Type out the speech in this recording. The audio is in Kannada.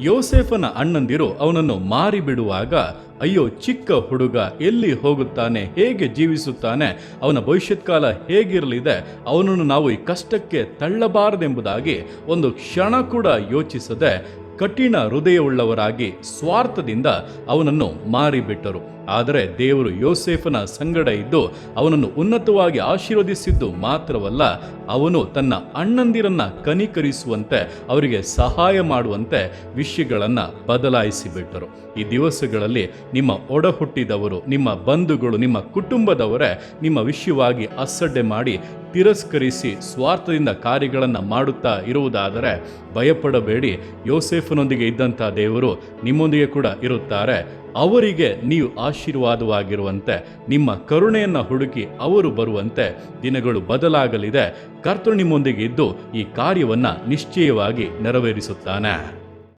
ಯೋಸೇಫನ ಅಣ್ಣಂದಿರು ಅವನನ್ನು ಮಾರಿಬಿಡುವಾಗ, ಅಯ್ಯೋ, ಚಿಕ್ಕ ಹುಡುಗ, ಎಲ್ಲಿ ಹೋಗುತ್ತಾನೆ? ಹೇಗೆ ಜೀವಿಸುತ್ತಾನೆ? ಅವನ ಭವಿಷ್ಯತ್ ಕಾಲ ಹೇಗಿರಲಿದೆ? ಅವನನ್ನು ನಾವು ಈ ಕಷ್ಟಕ್ಕೆ ತಳ್ಳಬಾರದೆಂಬುದಾಗಿ ಒಂದು ಕ್ಷಣ ಕೂಡ ಯೋಚಿಸದೆ ಕಠಿಣ ಹೃದಯವುಳ್ಳವರಾಗಿ ಸ್ವಾರ್ಥದಿಂದ ಅವನನ್ನು ಮಾರಿಬಿಟ್ಟರು. ಆದರೆ ದೇವರು ಯೋಸೇಫನ ಸಂಗಡ ಇದ್ದು ಅವನನ್ನು ಉನ್ನತವಾಗಿ ಆಶೀರ್ವದಿಸಿದ್ದು ಮಾತ್ರವಲ್ಲ, ಅವನು ತನ್ನ ಅಣ್ಣಂದಿರನ್ನ ಕನಿಕರಿಸುವಂತೆ, ಅವರಿಗೆ ಸಹಾಯ ಮಾಡುವಂತೆ ವಿಷಯಗಳನ್ನು ಬದಲಾಯಿಸಿಬಿಟ್ಟರು. ಈ ದಿವಸಗಳಲ್ಲಿ ನಿಮ್ಮ ಒಡಹುಟ್ಟಿದವರು, ನಿಮ್ಮ ಬಂಧುಗಳು, ನಿಮ್ಮ ಕುಟುಂಬದವರೇ ನಿಮ್ಮ ವಿಷಯವಾಗಿ ಅಸಡ್ಡೆ ಮಾಡಿ ತಿರಸ್ಕರಿಸಿ ಸ್ವಾರ್ಥದಿಂದ ಕಾರ್ಯಗಳನ್ನು ಮಾಡುತ್ತಾ ಇರುವುದಾದರೆ ಭಯಪಡಬೇಡಿ. ಯೋಸೇಫನೊಂದಿಗೆ ಇದ್ದಂಥ ದೇವರು ನಿಮ್ಮೊಂದಿಗೆ ಕೂಡ ಇರುತ್ತಾರೆ. ಅವರಿಗೆ ನೀವು ಆಶೀರ್ವಾದವಾಗಿರುವಂತೆ, ನಿಮ್ಮ ಕರುಣೆಯನ್ನು ಹುಡುಕಿ ಅವರು ಬರುವಂತೆ ದಿನಗಳು ಬದಲಾಗಲಿದೆ. ಕರ್ತೃ ನಿಮ್ಮೊಂದಿಗೆ ಇದ್ದು ಈ ಕಾರ್ಯವನ್ನು ನಿಶ್ಚಯವಾಗಿ ನೆರವೇರಿಸುತ್ತಾನೆ.